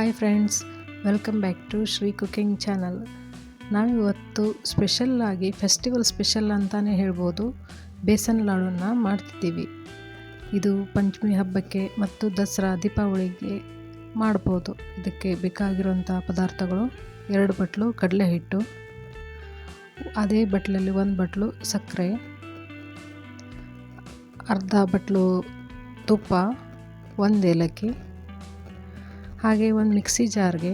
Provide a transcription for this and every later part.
Hi friends welcome back to Shri cooking channel ನಾವಿವತ್ತು ಸ್ಪೆಷಲ್ಲಾಗಿ festival special ಅಂತಲೇ ಹೇಳ್ಬೋದು. ಬೇಸನ್ ಲಾಡನ್ನು ಮಾಡ್ತಿದ್ದೀವಿ. ಇದು ಪಂಚಮಿ ಹಬ್ಬಕ್ಕೆ ಮತ್ತು ದಸರಾ ದೀಪಾವಳಿಗೆ ಮಾಡ್ಬೋದು. ಇದಕ್ಕೆ ಬೇಕಾಗಿರುವಂಥ ಪದಾರ್ಥಗಳು ಎರಡು ಬಟ್ಲು, ಕಡಲೆ ಹಿಟ್ಟು, ಅದೇ ಬಟ್ಲಲ್ಲಿ ಒಂದು ಬಟ್ಲು, ಸಕ್ಕರೆ, ಅರ್ಧ ಬಟ್ಲು ತುಪ್ಪ, ಒಂದು ಏಲಕ್ಕಿ ಹಾಗೆ ಒಂದು ಮಿಕ್ಸಿ ಜಾರ್ಗೆ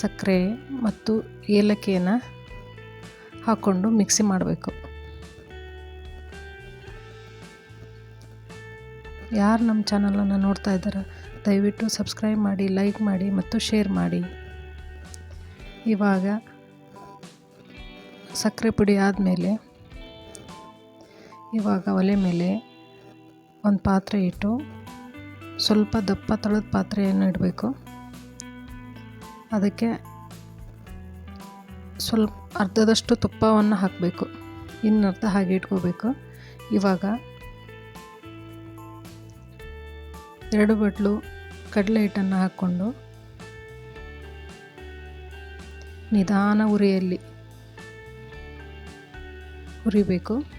ಸಕ್ಕರೆ ಮತ್ತು ಏಲಕ್ಕಿಯನ್ನು ಹಾಕ್ಕೊಂಡು ಮಿಕ್ಸಿ ಮಾಡಬೇಕು. ಯಾರು ನಮ್ಮ ಚಾನಲನ್ನು ನೋಡ್ತಾ ಇದ್ದಾರೆ, ದಯವಿಟ್ಟು ಸಬ್ಸ್ಕ್ರೈಬ್ ಮಾಡಿ, ಲೈಕ್ ಮಾಡಿ ಮತ್ತು ಶೇರ್ ಮಾಡಿ. ಇವಾಗ ಸಕ್ಕರೆ ಪುಡಿ ಆದಮೇಲೆ ಇವಾಗ ಒಲೆ ಮೇಲೆ ಒಂದು ಪಾತ್ರೆ ಇಟ್ಟು ಸ್ವಲ್ಪ ದಪ್ಪ ತಳದ ಪಾತ್ರೆಯನ್ನು ಇಡಬೇಕು. ಅದಕ್ಕೆ ಸ್ವಲ್ಪ ಅರ್ಧದಷ್ಟು ತುಪ್ಪವನ್ನು ಹಾಕಬೇಕು. ಇನ್ನರ್ಧ ಹಾಗೆ ಇಟ್ಕೋಬೇಕು. ಇವಾಗ ಎರಡು ಬಟ್ಲು ಕಡಲೆ ಹಿಟ್ಟನ್ನು ಹಾಕ್ಕೊಂಡು ನಿಧಾನ ಉರಿಯಲ್ಲಿ ಹುರಿಬೇಕು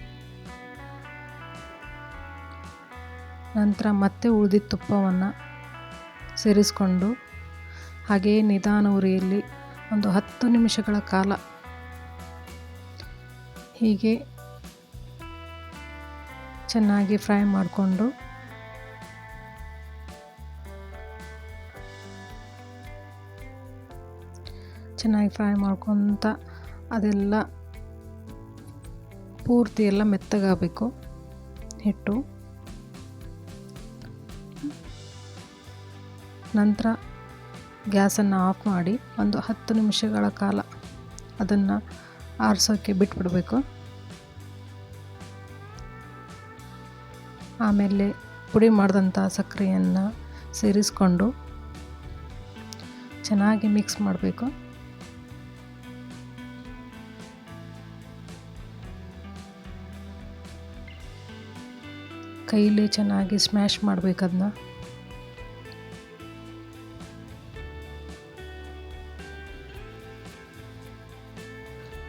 ನಂತರ ಮತ್ತೆ ಉಳಿದಿದ್ದ ತುಪ್ಪವನ್ನು ಸೇರಿಸ್ಕೊಂಡು ಹಾಗೆಯೇ ನಿಧಾನ ಉರಿಯಲ್ಲಿ ಒಂದು ಹತ್ತು ನಿಮಿಷಗಳ ಕಾಲ ಹೀಗೆ ಚೆನ್ನಾಗಿ ಫ್ರೈ ಮಾಡಿಕೊಂಡು ಚೆನ್ನಾಗಿ ಫ್ರೈ ಮಾಡ್ಕೊತ ಅದೆಲ್ಲ ಪೂರ್ತಿ ಎಲ್ಲ ಮೆತ್ತಗಾಗಬೇಕು ಹಿಟ್ಟು. ನಂತರ ಗ್ಯಾಸನ್ನು ಆಫ್ ಮಾಡಿ ಒಂದು ಹತ್ತು ನಿಮಿಷಗಳ ಕಾಲ ಅದನ್ನು ಆರಿಸೋಕ್ಕೆ ಬಿಟ್ಬಿಡಬೇಕು. ಆಮೇಲೆ ಪುಡಿ ಮಾಡಿದಂಥ ಸಕ್ಕರೆಯನ್ನು ಸೇರಿಸ್ಕೊಂಡು ಚೆನ್ನಾಗಿ ಮಿಕ್ಸ್ ಮಾಡಬೇಕು. ಕೈಲಿ ಚೆನ್ನಾಗಿ ಸ್ಮ್ಯಾಶ್ ಮಾಡಬೇಕು ಅದನ್ನ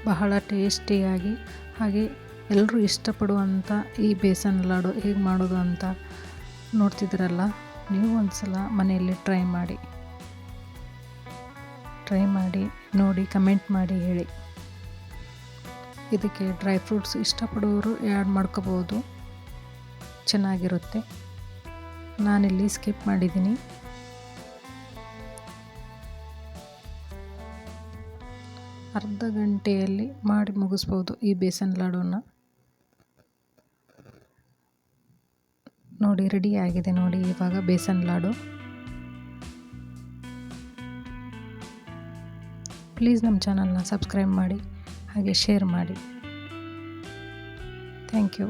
ಬಹಳ ಟೇಸ್ಟಿಯಾಗಿ ಹಾಗೆ ಎಲ್ಲರೂ ಇಷ್ಟಪಡುವಂಥ ಈ ಬೇಸನ್ ಲಾಡು ಹೇಗೆ ಮಾಡೋದು ಅಂತ ನೋಡ್ತಿದ್ದೀರಲ್ಲ, ನೀವು ಒಂದು ಸಲ ಮನೆಯಲ್ಲಿ ಟ್ರೈ ಮಾಡಿ. ಟ್ರೈ ಮಾಡಿ, ನೋಡಿ ಕಮೆಂಟ್ ಮಾಡಿ ಹೇಳಿ. ಇದಕ್ಕೆ ಡ್ರೈ ಫ್ರೂಟ್ಸ್ ಇಷ್ಟಪಡೋರು ಆ್ಯಡ್ ಮಾಡ್ಕೋಬೋದು. ಚೆನ್ನಾಗಿರುತ್ತೆ. ನಾನಿಲ್ಲಿ ಸ್ಕಿಪ್ ಮಾಡಿದ್ದೀನಿ. ಅರ್ಧ ಗಂಟೆಯಲ್ಲಿ ಮಾಡಿ ಮುಗಿಸ್ಬೋದು ಈ ಬೇಸನ್ ಲಾಡೂನ. ನೋಡಿ ರೆಡಿ ಆಗಿದೆ ನೋಡಿ ಇವಾಗ ಬೇಸನ್ ಲಾಡು. ಪ್ಲೀಸ್ ನಮ್ಮ ಚಾನಲ್ನ ಸಬ್ಸ್ಕ್ರೈಬ್ ಮಾಡಿ, ಹಾಗೆ ಶೇರ್ ಮಾಡಿ. Thank you